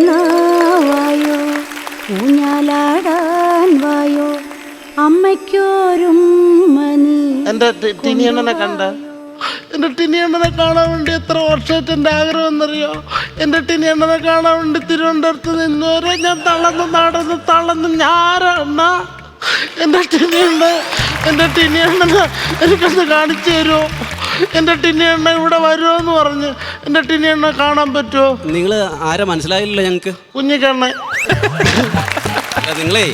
ഉണ്ണിക്കണ്ണാവായോ ഊഞ്ഞാലാടാൻ വായോ അമ്മയ്ക്കോരും മനി എന്റെ ടിനിയണ്ണനെ കണ്ട എന്റെ ടിനിയണ്ണനെ കാണാൻ വേണ്ടി എത്ര വർഷമായിട്ട് എന്റെ ആഗ്രഹം എന്നറിയോ? എന്റെ ടിനിയണ്ണനെ കാണാൻ വേണ്ടി തിരുവനന്തപുരത്ത് നിന്നുവരെ ഞാൻ തളർന്ന് നടന്ന് തളർന്ന് ഞാരണ്ണ എന്റെ ടിനിയണ്ണ എന്റെ ടിനിയണ്ണനെ എനിക്കൊന്ന് കാണിച്ചു തരുമോ എന്റെ ടിനിയണ്ണ ഇവിടെ വരുമോ എന്ന് പറഞ്ഞ്. എന്റെ ടിനിയണ്ണ കാണാൻ പറ്റുമോ നിങ്ങൾ ആരെ മനസ്സിലായില്ല ഞങ്ങക്ക്? കുഞ്ഞിക്കണ്ണൻ. നിങ്ങളേ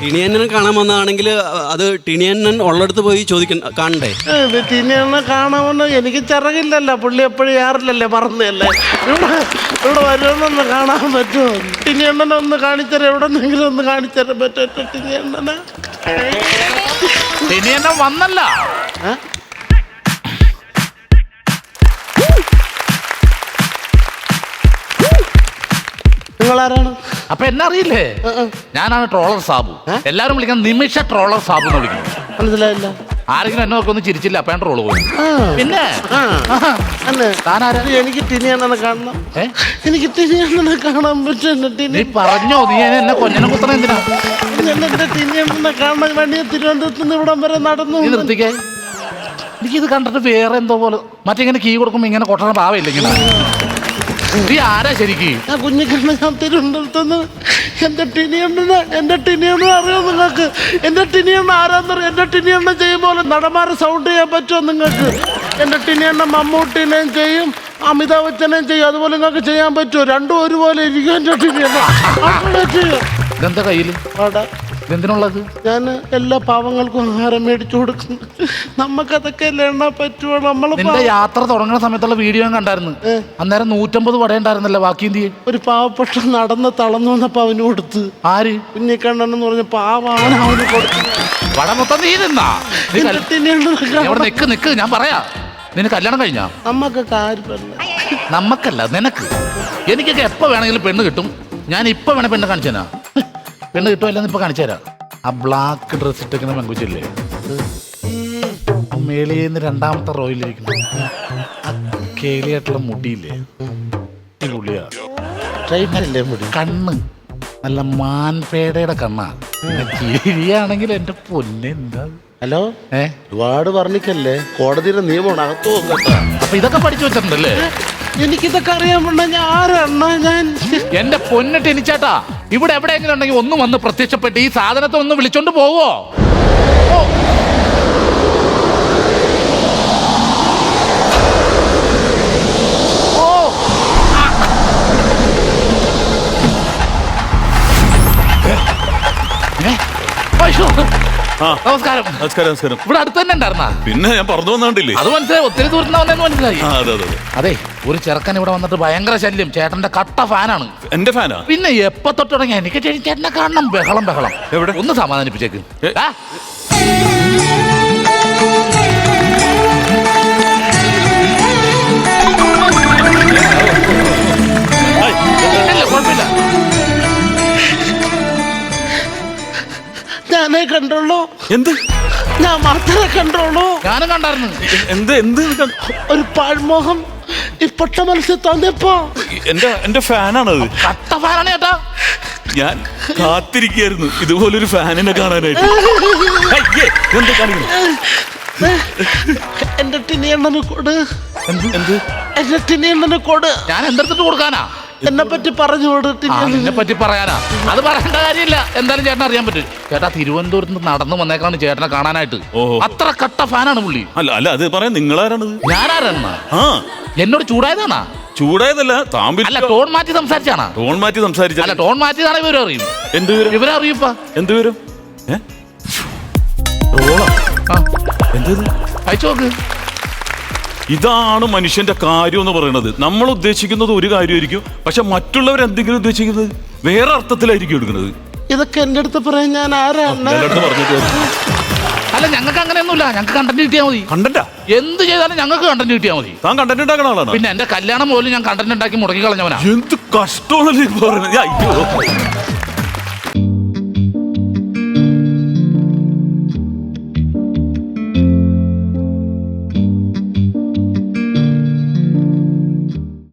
ടിണിയണ്ണനെ കാണാൻ വന്നതാണെങ്കിൽ അത് ടിണിയണ്ണൻ ഉള്ളടത്ത് പോയി ചോദിക്കണ്ട കാണണ്ടേ? ഏ, കാണാൻ വന്ന കാണാമെന്ന് എനിക്ക് ചിറകില്ലല്ലോ പുള്ളി എപ്പോഴും ആറില്ലല്ലേ മറന്നല്ലേ ഇവിടെ ഇവിടെ വരുമെന്നൊന്ന് കാണാൻ പറ്റുമോ? ടിനിയണ്ണനെ ഒന്ന് കാണിച്ചരാ എവിടെ നിന്നെങ്കിലും ഒന്ന് കാണിത്തരാൻ പറ്റുമോ ടിണിയണ്ണനെ? എന്നെ വന്നല്ല. നിങ്ങളാരാണ് അപ്പൊ എന്നെ അറിയില്ലേ? ഞാനാണ് ട്രോളർ സാബു. എല്ലാരും വിളിക്കുന്നത് നിമിഷ ട്രോളർ സാബു എന്ന് വിളിക്കുന്നു മനസ്സിലായില്ല. ആരെങ്കിലും എന്നെ നോക്കൊന്നും ചിരിച്ചില്ല അപ്പൊ ഞാൻ ട്രോൾ പോയി. പിന്നെ? താനാരാ? എനിക്ക് ടിനിയണ്ണനെ കാണണം. എനിക്ക് ടിനിയണ്ണനെ കാണാൻ പറ്റും നീ പറഞ്ഞോ നീ എന്നെ കൊഞ്ഞനെ കുത്തണ എന്തിനാ? എന്റെ ടിനിയണ്ണനെ കാണാൻ വേണ്ടി തിരുവനന്തപുരത്ത് നിന്ന് ഇവിടം വരെ നടന്നു. നിർത്തിക്കേ. എനിക്കിത് കണ്ടിട്ട് വേറെ എന്തോ പോലെ മറ്റേ ഇങ്ങനെ കീ കൊടുക്കുമ്പോ ഇങ്ങനെ കൊട്ടണ പാവയില്ല ഇങ്ങനെ. നീ ആരാ ശരിക്കും? ആ കുഞ്ഞിക്കണ്ണ ഞാൻ തിരുവനന്തപുരത്തുനിന്ന് എന്റെ ടിനിയണ്ണന് എന്റെ അറിയാം നിങ്ങൾക്ക്? എന്റെ ടിനിയണ്ണ ആരാന്നറിയാം? എന്റെ ടിനിയണ്ണ ചെയ്യുമ്പോൾ നടന്മാരെ സൗണ്ട് ചെയ്യാൻ പറ്റുമോ നിങ്ങൾക്ക്? എന്റെ ടിനിയണ്ണ മമ്മൂട്ടിനെയും ചെയ്യും അമിതാഭ് ബച്ചനെയും ചെയ്യും അതുപോലെ നിങ്ങൾക്ക് ചെയ്യാൻ പറ്റുമോ? രണ്ടും ഒരുപോലെ ഇരിക്കും എന്റെ ടിനിയണ്ണ. അങ്ങനെ ചെയ്യും. ഇതെന്താ ഇതെന്തിനുള്ളത്? ഞാൻ എല്ലാ പാവങ്ങൾക്കും ആഹാരം മേടിച്ചു കൊടുക്കുന്നു. നമുക്കതൊക്കെ എണ്ണ പറ്റുമോ നിന്റെ യാത്ര തുടങ്ങുന്ന സമയത്തുള്ള വീഡിയോ ഞാൻ കണ്ടായിരുന്നു. അന്നേരം നൂറ്റമ്പത് വട ഉണ്ടായിരുന്നല്ലോ ബാക്കി എന്ത് ചെയ്യും? ഒരു പാവപ്പെട്ട നടന്ന് തളർന്നു വന്നപ്പോ അവന് കൊടുത്ത്. ആര്? കുഞ്ഞിക്കണ്ണൻ എന്ന് പറഞ്ഞ പാവാണ് അവന് കൊടുത്തത് വട മൊത്തം നീ നിന്നാ നീ കൽ- അവിടെ നിക്ക് നിക്ക് ഞാൻ പറയാ. നിനക്ക് കല്യാണം കഴിഞ്ഞാ? നമുക്കൊക്കെ ആരുമല്ല. നമ്മക്കല്ല നിനക്ക്. എനിക്കൊക്കെ എപ്പോ വേണമെങ്കിലും പെണ്ണ് കിട്ടും. ഞാൻ ഇപ്പൊ വേണേ പെണ്ണ് കാണിച്ചു പെണ്ണ് കിട്ടുമല്ലെന്ന് ഇപ്പൊ കാണിച്ചു തരാം. ആ ബ്ലാക്ക് ഡ്രസ് ഇട്ടിരിക്കുന്ന പെങ്കുച്ചില്ലേ ആ മേളിന്ന് രണ്ടാമത്തെ റോയിലിരിക്കുന്നു കേളിയായിട്ടുള്ള മുടിയില്ലേ? പുള്ളിയാ മുടി? കണ്ണ്. നല്ല മാൻപേടയുടെ കണ്ണാ. ചിരിയാണെങ്കിൽ എന്റെ പൊന്നെന്താ ഹലോ? ഏ? ഒരുപാട് വർണിക്കല്ലേ കോടതിയുടെ നിയമമാണ് അകത്തു അപ്പൊ ഇതൊക്കെ പഠിച്ചു വെച്ചിട്ടുണ്ടല്ലേ? എനിക്കിതൊക്കെ അറിയാൻ പണ്ട ഞാൻ ആരാണ് ഞാൻ എന്റെ പൊന്നിട്ട് എനിച്ചാട്ടാ ഇവിടെ എവിടെയെങ്കിലും ഉണ്ടെങ്കിൽ ഒന്ന് വന്ന് പ്രത്യക്ഷപ്പെട്ട് ഈ സാധനത്തെ ഒന്ന് വിളിച്ചോണ്ട് പോവോ. ആ. നമസ്കാരം. നമസ്കാരം നമസ്കാരം. ഇവിടെ അടുത്ത് തന്നെ ഉണ്ടായിരുന്നാ? പിന്നെ ഞാൻ പറഞ്ഞു വന്നാണ്ടില്ലേ? അത് മനസ്സിലായി. ഒത്തിരി ദൂരത്തിന് വന്നെന്ന് മനസ്സിലായി. ആ അതെ അതെ അതെ. അതെ ഒരു ചെറുക്കൻ ഇവിടെ വന്നിട്ട് ഭയങ്കര ശല്യം. ചേട്ടന്റെ കട്ട ഫാനാണ്. എന്റെ ഫാനാ? പിന്നെ എപ്പ തൊട്ട് തുടങ്ങി എനിക്ക് ചേട്ടനെ കാണണം. ബഹളം ബഹളം. എവിടെ? ഒന്ന് സമാധാനിപ്പിച്ചേക്ക്. ഏ? ആ? ഞാനേ കണ്ടുള്ളൂ. എന്ത്? ഞാൻ മാത്രമേ കണ്ടുള്ളൂ. ഞാനും കണ്ടായിരുന്നു. എന്ത് എന്ത്? ഒരു പാഴ്മോഹം ഈ പൊട്ട മനസ്സിൽ തോന്നിയപ്പോ. എന്റെ എന്റെ ഫാനാണത്. കട്ട ഫാനാണ് ചേട്ടാ. ഞാൻ കാത്തിരിക്കായിരുന്നു ഇതുപോലൊരു ഫാനിനെ കാണാനായിട്ട്. അയ്യേ, കാണിക്കുന്നു എന്റെ ടിനിയണ്ണന് കൊട്. എന്ത്? എന്ത്? എന്റെ ടിനിയണ്ണന് കൊട്. ഞാൻ എന്തെടുത്തിട്ട് കൊടുക്കാനാ? എന്നെ പറ്റി പറഞ്ഞു ആ പറ്റി പറയാനാ? അത് പറയേണ്ട കാര്യമില്ല. എന്തായാലും ചേട്ടൻ അറിയാൻ പറ്റും. ചേട്ടാ തിരുവനന്തപുരത്ത് നിന്ന് നടന്നു വന്നേക്കാണ് ചേട്ടനെ കാണാനായിട്ട്. ഓഹോ. അത്ര കട്ട ഫാനാണ് പുള്ളി. അല്ല അല്ല അത് പറയാൻ നിങ്ങളാരാണത്? ഞാനാരാണ് ആ. എന്നോട് ചൂടായതാണാ? ചൂടായതല്ല അല്ല താമ്പില്ല ടോൺ മാറ്റി സംസാരിച്ചാണാ? ടോൺ മാറ്റി അല്ല സംസാരിച്ച ടോൺ മാറ്റിയതാണ് ഇവരും അറിയും. എന്ത് വിവരം ഇവരെ അറിയിപ്പ. എന്ത് വിവരം ഏ? എന്തത് അയച്ചു നോക്ക്. ഇതാണ് മനുഷ്യന്റെ കാര്യം എന്ന് പറയുന്നത്. നമ്മൾ ഉദ്ദേശിക്കുന്നത് ഒരു കാര്യമായിരിക്കും പക്ഷെ മറ്റുള്ളവർ എന്തെങ്കിലും ഉദ്ദേശിക്കുന്നത് വേറെ അർത്ഥത്തിലായിരിക്കും എടുക്കുന്നത്. ഇതൊക്കെ എന്റെ അടുത്ത് പറയാൻ ഞാൻ ആരാണ്? എല്ലായിടത്തും പറഞ്ഞിട്ട് അല്ല ഞങ്ങൾക്ക് അങ്ങനെയൊന്നുമില്ല. ഞങ്ങൾക്ക് കണ്ടന്റ് കിട്ടിയാൽ മതി. കണ്ടന്റാ എന്ത് ചെയ്താലും ഞങ്ങൾക്ക് കണ്ടന്റ് കിട്ടിയാൽ മതി. താൻ കണ്ടന്റ് ഉണ്ടാക്കുന്ന ആളാണ്? പിന്നെ എന്റെ കല്യാണം പോലും ഞാൻ കണ്ടന്റ് ഉണ്ടാക്കി മുടക്കി കളഞ്ഞവനാ. എന്ത് കഷ്ടമാണല്ലേ പറയുന്നത്? അയ്യോ.